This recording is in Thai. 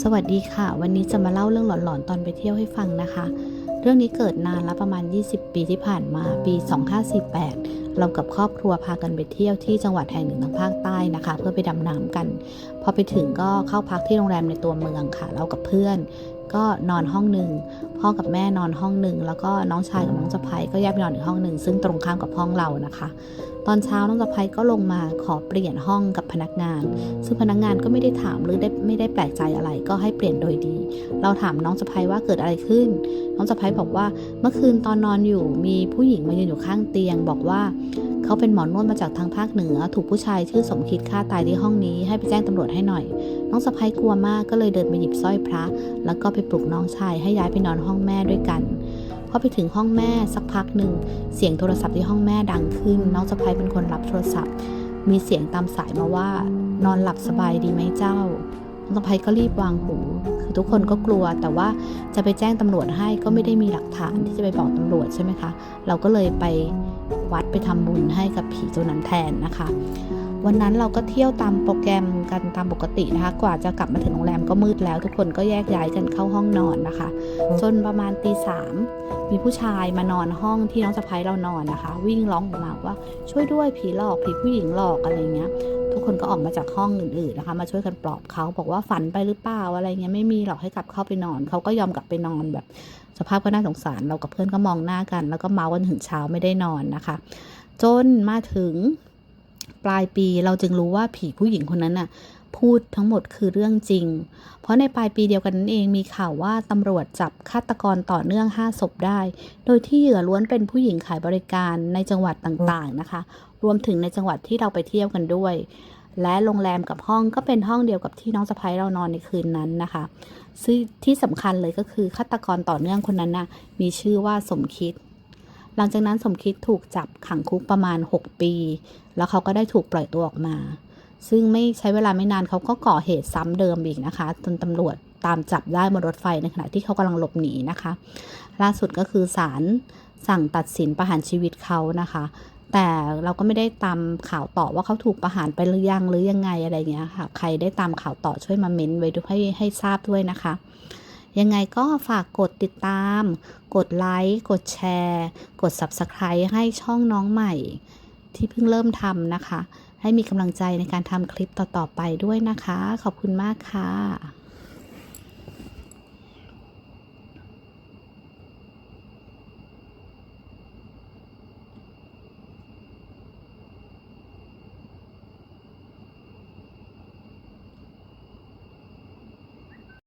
สวัสดีค่ะ วันนี้จะมาเล่าเรื่องหลอนๆตอนไปเที่ยวให้ฟังนะคะ เรื่องนี้เกิดนานแล้วประมาณ 20 ปีที่ผ่านมาปี 2548 เรากับครอบครัวพากันไปเที่ยวที่จังหวัดแห่งหนึ่งทางภาคใต้นะคะ เพื่อไปดำน้ำกัน พอไปถึงก็เข้าพักที่โรงแรมในตัวเมืองค่ะ เรากับเพื่อน ก็นอนห้องหนึ่งพ่อกับแม่นอนห้องหนึ่งแล้วก็น้องชายกับน้องสะพ้ยก็แยกไปนอนอีกห้องหนึ่งซึ่งตรงข้ามกับห้องเรานะคะ ตอนเช้าน้องสะพ้ยก็ลงมาขอเปลี่ยนห้องกับพนักงาน ซึ่งพนักงานก็ไม่ได้ถามหรือได้ไม่ได้แปลกใจอะไรก็ให้เปลี่ยนโดยดี เราถามน้องสะพ้ยว่าเกิดอะไรขึ้น น้องสะพ้ยบอกว่าเมื่อคืนตอนนอนอยู่มีผู้หญิงมายืนอยู่ข้างเตียง บอกว่า เขาเป็นหมอนวดมาจากทางภาคเหนือ ถูกผู้ชายชื่อสมคิดฆ่าตายที่ห้องนี้ ให้ไปแจ้งตำรวจให้หน่อย น้องสะพ้ยกลัวมากก็เลยเดินไปหยิบสร้อยพระ แล้วก็ไปปลุกน้องชายให้ย้ายไปนอนห้องแม่ด้วยกันพอไปถึงห้องแม่สักพักหนึ่งเสียงโทรศัพท์ที่ห้องแม่ดังขึ้น น้องสะพ้ยเป็นคนรับโทรศัพท์ มีเสียงตามสายมาว่า นอนหลับสบายดีไหมเจ้าน้องสะพ้ยก็รีบวางหูคือทุกคนก็กลัวแต่ว่าจะไปแจ้งตำรวจให้ก็ไม่ได้มีหลักฐานที่จะไปบอกตำรวจใช่ไหมคะ เราก็เลยไป วัดไปทำบุญให้กับผีตัวนั้นแทนนะคะ วันนั้นเราก็เที่ยวตามโปรแกรมกันตามปกตินะคะ กว่าจะกลับมาถึงโรงแรมก็มืดแล้ว ทุกคนก็แยกย้ายกันเข้าห้องนอนนะคะ จนประมาณตีสามมีผู้ชายมานอนห้องที่น้องสะพ้ายเรานอนนะคะ วิ่งร้องออกมาว่าช่วยด้วยผีหลอกผีผู้หญิงหลอกอะไรเงี้ย คนก็ออกมาจากห้องอื่นๆนะคะ มาช่วยกันปลอบเขาบอกว่าฝันไปหรือเปล่าอะไรเงี้ยไม่มีหรอกให้กลับเข้าไปนอน เขาก็ยอมกลับไปนอนแบบ สภาพก็น่าสงสารเรากับเพื่อนก็มองหน้ากัน แล้วก็เมากันถึงเช้าไม่ได้นอนนะคะ จนมาถึง ปลายปีเราจึงรู้ว่าผีผู้หญิงคนนั้นน่ะพูดทั้งหมดคือเรื่องจริง เพราะในปลายปีเดียวกันนั้นเองมีข่าวว่าตำรวจจับฆาตกรต่อเนื่อง 5 ศพได้ โดยที่เหยื่อล้วนเป็นผู้หญิงขายบริการในจังหวัดต่างๆนะคะ รวมถึงในจังหวัดที่เราไปเที่ยวกันด้วย และโรงแรมกับห้องก็เป็นห้องเดียวกับที่น้องสะพ้ยเรานอนในคืนนั้นนะคะซึ่งที่สำคัญเลยก็คือฆาตกรต่อเนื่องคนนั้นน่ะมีชื่อว่าสมคิด หลังจากนั้นสมคิดถูกจับขังคุกประมาณ 6 ปี แล้วเขาก็ได้ถูกปล่อยตัวออกมา ซึ่งไม่ใช้เวลาไม่นานเขาก็ก่อเหตุซ้ำเดิมอีกนะคะจนตำรวจตามจับได้บนรถไฟในขณะที่เขากำลังหลบหนีนะคะ ล่าสุดก็คือศาลสั่งตัดสินประหารชีวิตเขานะคะ แต่เราก็ไม่ได้ตามข่าวต่อว่าเขาถูกประหารไปหรือยังหรือยังไงอะไรเงี้ยค่ะ ใครได้ตามข่าวต่อช่วยมาเม้นไว้ด้วยให้ให้ทราบด้วยนะคะ ยังไงก็ฝากกดติดตาม กดไลค์ กดแชร์ กด Subscribe ให้ช่องน้องใหม่ ที่เพิ่งเริ่มทำนะคะ ให้มีกำลังใจในการทำคลิปต่อๆไปด้วยนะคะ ขอบคุณมากค่ะ